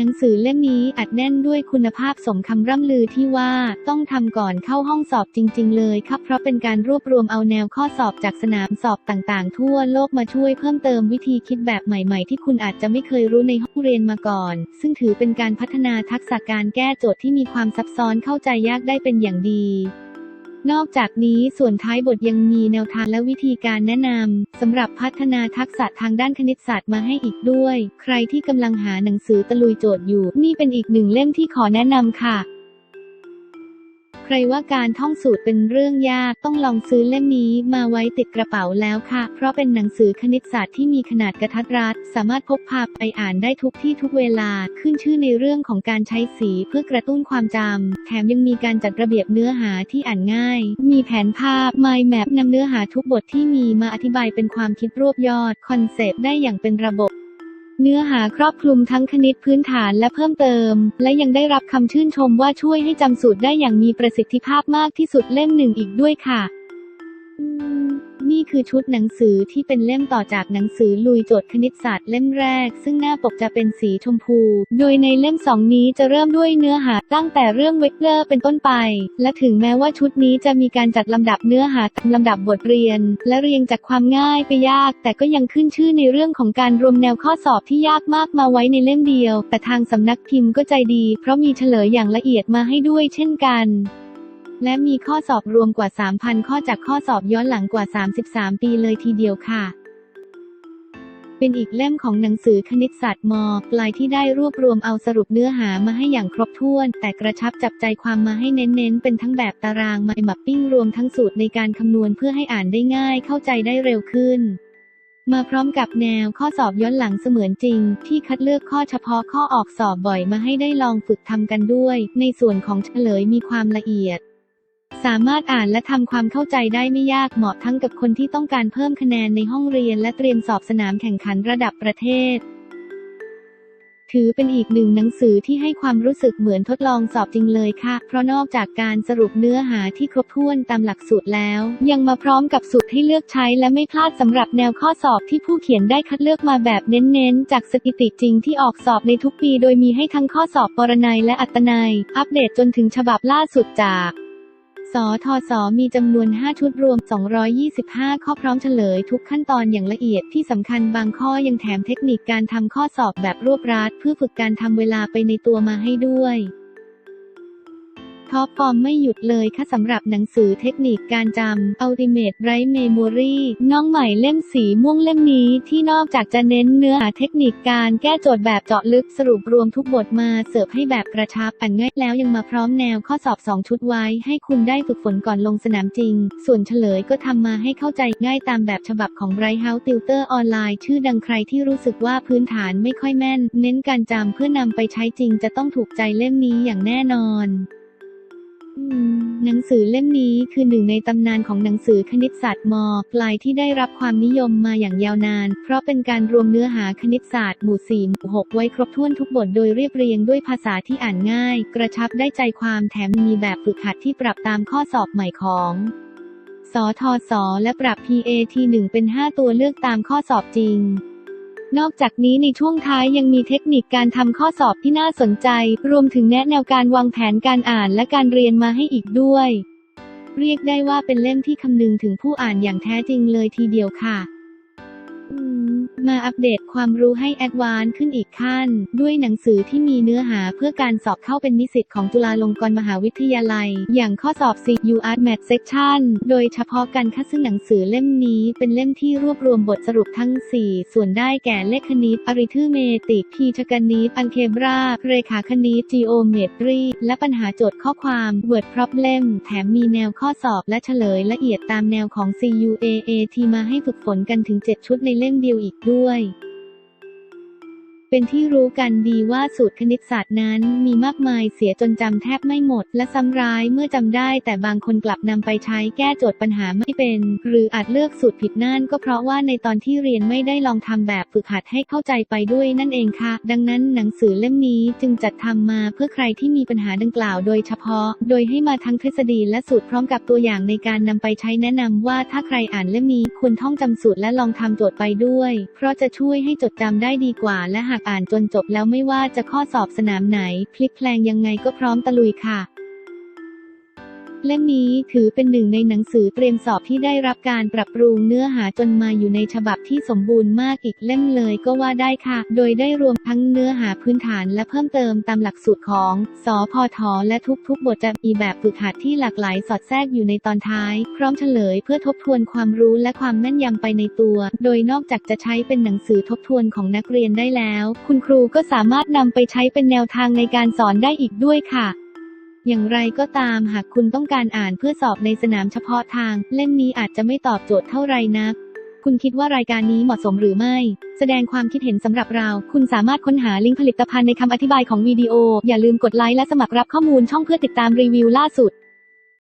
หนังสือเล่มนี้อัดแน่นด้วยคุณภาพสมคำร่ำลือที่ว่าต้องทำก่อนเข้าห้องสอบจริง ๆ เลยครับ เพราะเป็นการรวบรวมเอาแนวข้อสอบจากสนามสอบต่าง ๆ ทั่วโลกมาช่วยเพิ่มเติมวิธีคิดแบบใหม่ ๆ ที่คุณอาจจะไม่เคยรู้ในห้องเรียนมาก่อน ซึ่งถือเป็นการพัฒนาทักษะการแก้โจทย์ที่มีความซับซ้อนเข้าใจยากได้เป็นอย่างดี นอกจากนี้ส่วนท้ายบทยังมีแนวทางและวิธีการแนะนำสำหรับพัฒนาทักษะทางด้านคณิตศาสตร์มาให้อีกด้วย ใครที่กำลังหาหนังสือตะลุยโจทย์อยู่ นี่เป็นอีกหนึ่งเล่มที่ขอแนะนำค่ะ ใครว่าการท่องสูตรเป็นเรื่องยากต้องลองซื้อเล่มนี้มาไว้ติดกระเป๋าแล้วค่ะ เพราะเป็นหนังสือคณิตศาสตร์ที่มีขนาดกระทัดรัด สามารถพกพาไปอ่านได้ทุกที่ทุกเวลาขึ้นชื่อในเรื่องของการใช้สีเพื่อกระตุ้นความจำแถมยังมีการจัดระเบียบเนื้อหาที่อ่านง่าย มีแผนภาพ mind map นำเนื้อหาทุกบทที่มีมาอธิบายเป็นความคิดรวบยอด คอนเซปต์ได้อย่างเป็นระบบ เนื้อหาครอบคลุมทั้งคณิตพื้นฐานและเพิ่มเติม และยังได้รับคำชื่นชมว่าช่วยให้จำสูตรได้อย่างมีประสิทธิภาพมากที่สุดเล่มหนึ่งอีกด้วยค่ะ นี่คือชุดหนังสือที่เป็นเล่มต่อจากหนังสือลุยโจทย์คณิตศาสตร์เล่มแรก ซึ่งหน้าปกจะเป็นสีชมพู โดยในเล่มสองนี้จะเริ่มด้วยเนื้อหาตั้งแต่เรื่องเวกเลอร์เป็นต้นไป และถึงแม้ว่าชุดนี้จะมีการจัดลำดับเนื้อหาตามลำดับบทเรียน และเรียงจากความง่ายไปยาก แต่ก็ยังขึ้นชื่อในเรื่องของการรวมแนวข้อสอบที่ยากมากมาไว้ในเล่มเดียว แต่ทางสำนักพิมพ์ก็ใจดี เพราะมีเฉลยอย่างละเอียดมาให้ด้วยเช่นกัน และมีข้อสอบรวมกว่า 3,000 ข้อจากข้อสอบย้อนหลังกว่า 33 ปีเลยทีเดียวค่ะ เป็นอีกเล่มของหนังสือคณิตศาสตร์ม ปลายที่ได้รวบรวมเอาสรุปเนื้อหามาให้อย่างครบถ้วน แต่กระชับจับใจความมาให้เน้นๆ เป็นทั้งแบบตารางมามัปปิ้งรวมทั้งสูตรในการคำนวณเพื่อให้อ่านได้ง่ายเข้าใจได้เร็วขึ้นมาพร้อมกับแนวข้อสอบย้อนหลังเสมือนจริง ที่คัดเลือกข้อเฉพาะข้อออกสอบบ่อยมาให้ได้ลองฝึกทำกันด้วย ในส่วนของเฉลยมีความละเอียด สามารถอ่านและทำความเข้าใจได้ไม่ยากเหมาะทั้งกับคนที่ต้องการเพิ่มคะแนนในห้องเรียนและเตรียมสอบสนามแข่งขันระดับประเทศ ถือเป็นอีกหนึ่งหนังสือที่ให้ความรู้สึกเหมือนทดลองสอบจริงเลยค่ะ เพราะนอกจากการสรุปเนื้อหาที่ครบถ้วนตามหลักสูตรแล้ว ยังมาพร้อมกับสูตรให้เลือกใช้และไม่พลาดสำหรับแนวข้อสอบที่ผู้เขียนได้คัดเลือกมาแบบเน้นๆ จากสถิติจริงที่ออกสอบในทุกปี โดยมีให้ทั้งข้อสอบปรนัยและอัตนัย อัปเดตจนถึงฉบับล่าสุดจาก สทศมีจำนวน 5 ชุดรวม 225 ข้อพร้อมเฉลยทุกขั้นตอนอย่างละเอียดที่สำคัญบางข้อยังแถมเทคนิคการทำข้อสอบแบบรวบรัดเพื่อฝึกการทำเวลาไปในตัวมาให้ด้วย ท็อปฟอร์มไม่หยุดเลยค่ะสำหรับหนังสือเทคนิคการจำ Ultimate Bright Memory น้องใหม่เล่มสีม่วงเล่มนี้ที่นอกจากจะเน้นเนื้อหาเทคนิคการแก้โจทย์แบบเจาะลึกสรุปรวมทุกบทมาเสิร์ฟให้แบบกระชับอ่านง่ายแล้วยังมาพร้อมแนวข้อสอบ 2 ชุดไว้ ให้คุณได้ฝึกฝนก่อนลงสนามจริง ส่วนเฉลยก็ทำมาให้เข้าใจง่ายตามแบบฉบับของ Bright House Tutor ออนไลน์ ชื่อดังใครที่รู้สึกว่าพื้นฐานไม่ค่อยแม่น เน้นการจำเพื่อนำไปใช้จริง จะต้องถูกใจเล่มนี้อย่างแน่นอน หนังสือเล่มนี้คือหนึ่งในตำนานของหนังสือคณิตศาสตร์มปลายที่ได้รับความนิยมมาอย่างยาวนาน เพราะเป็นการรวมเนื้อหาคณิตศาสตร์หมู่4หมู่6ไว้ครบถ้วนทุกบทโดยเรียบเรียงด้วยภาษาที่อ่านง่าย กระชับได้ใจความแถมมีแบบฝึกหัดที่ปรับตามข้อสอบใหม่ของสทศและปรับ PAT 1เป็น 5 ตัวเลือกตามข้อสอบจริง นอกจากนี้ในช่วงท้ายยังมีเทคนิคการทำข้อสอบที่น่าสนใจ รวมถึงแนะแนวการวางแผนการอ่านและการเรียนมาให้อีกด้วย เรียกได้ว่าเป็นเล่มที่คำนึงถึงผู้อ่านอย่างแท้จริงเลยทีเดียวค่ะ อืม มาอัปเดตความรู้ให้แอดวานซ์ขึ้นอีกขั้น ด้วยหนังสือที่มีเนื้อหาเพื่อการสอบเข้าเป็นนิสิตของจุฬาลงกรณ์มหาวิทยาลัย อย่างข้อสอบ CU Art Math Section โดยเฉพาะการคัดซึ่งหนังสือเล่มนี้เป็นเล่มที่รวบรวมบทสรุปทั้ง 4 ส่วนได้แก่เลขคณิตอริทึเมติก พีชกนิตอัลเคบราเรขาคณิต Geometry และปัญหาโจทย์ข้อความ Word Problem แถมมีแนวข้อสอบและเฉลยละเอียดตามแนวของ CUAAT มาให้ฝึกฝนกันถึง 7 ชุดในเล่มเดียวอีกด้วย เป็นที่รู้กันดีว่าสูตรคณิตศาสตร์นั้นมีมากมายเสียจนจำแทบไม่หมด และซ้ำร้ายเมื่อจำได้ แต่บางคนกลับนำไปใช้แก้โจทย์ปัญหาไม่เป็น หรืออาจเลือกสูตรผิดนั่นก็เพราะว่าในตอนที่เรียนไม่ได้ลองทำแบบฝึกหัดให้เข้าใจไปด้วยนั่นเองค่ะ ดังนั้นหนังสือเล่มนี้จึงจัดทำมาเพื่อใครที่มีปัญหาดังกล่าวโดยเฉพาะ โดยให้มาทั้งทฤษฎีและสูตรพร้อมกับตัวอย่างในการนำไปใช้แนะนำว่าถ้าใครอ่านเล่มนี้ควรท่องจำสูตรและลองทำโจทย์ไปด้วย เพราะจะช่วยให้จดจำได้ดีกว่าและหากากอ่านจนจบแล้วไม่ว่าจะข้อสอบสนามไหน พลิกแพลงยังไงก็พร้อมตะลุยค่ะ เล่มนี้ถือเป็นหนึ่งในหนังสือเตรียมสอบที่ได้รับการปรับปรุงเนื้อหาจนมาอยู่ในฉบับที่สมบูรณ์มากอีกเล่มเลยก็ว่าได้ค่ะ โดยได้รวมทั้งเนื้อหาพื้นฐานและเพิ่มเติมตามหลักสูตรของ สพท และทุกๆ บทจะมีแบบฝึกหัดที่หลากหลายสอดแทรกอยู่ในตอนท้าย พร้อมเฉลยเพื่อทบทวนความรู้และความแม่นยำไปในตัว โดยนอกจากจะใช้เป็นหนังสือทบทวนของนักเรียนได้แล้ว คุณครูก็สามารถนำไปใช้เป็นแนวทางในการสอนได้อีกด้วยค่ะ อย่างไรก็ตามหากคุณต้องการอ่านเพื่อสอบในสนามเฉพาะทาง เล่มนี้อาจจะไม่ตอบโจทย์เท่าไรนัก คุณคิดว่ารายการนี้เหมาะสมหรือไม่ แสดงความคิดเห็นสำหรับเรา คุณสามารถค้นหาลิงก์ผลิตภัณฑ์ในคำอธิบายของวิดีโอ อย่าลืมกดไลค์และสมัครรับข้อมูลช่องเพื่อติดตามรีวิวล่าสุด